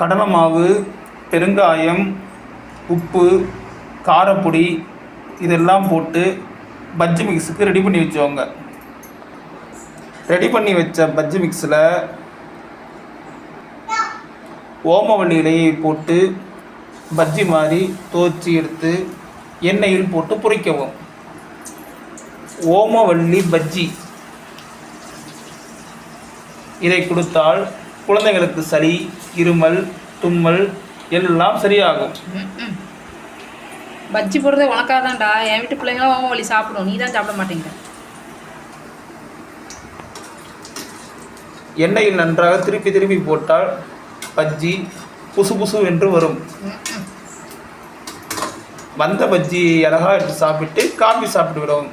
கடலை மாவு பெருங்காயம் உப்பு காரப்பொடி இதெல்லாம் போட்டு பஜ்ஜி மிக்ஸுக்கு ரெடி பண்ணி வச்சுக்கோங்க. ரெடி பண்ணி வச்ச பஜ்ஜி மிக்ஸில் ஓமவல்லி இலையை போட்டு பஜ்ஜி மாதிரி துவச்சி எடுத்து எண்ணெயில் போட்டு பொரிக்கவும் ஓமவல்லி பஜ்ஜி. இதை கொடுத்தால் குழந்தைகளுக்கு சளி இருமல் தும்மல் எல்லாம் சரியாகும். பஜ்ஜி போடுறது உனக்காதான்டா என் வீட்டு பிள்ளைங்களும் ஓம வழி சாப்பிடும். நீ தான் சாப்பிட மாட்டேங்கிற. எண்ணெயில் நன்றாக திருப்பி திருப்பி போட்டால் பஜ்ஜி புசு புசு என்று வரும். வந்த பஜ்ஜி அழகாக எடுத்து சாப்பிட்டு காபி சாப்பிட்டு விடவும்.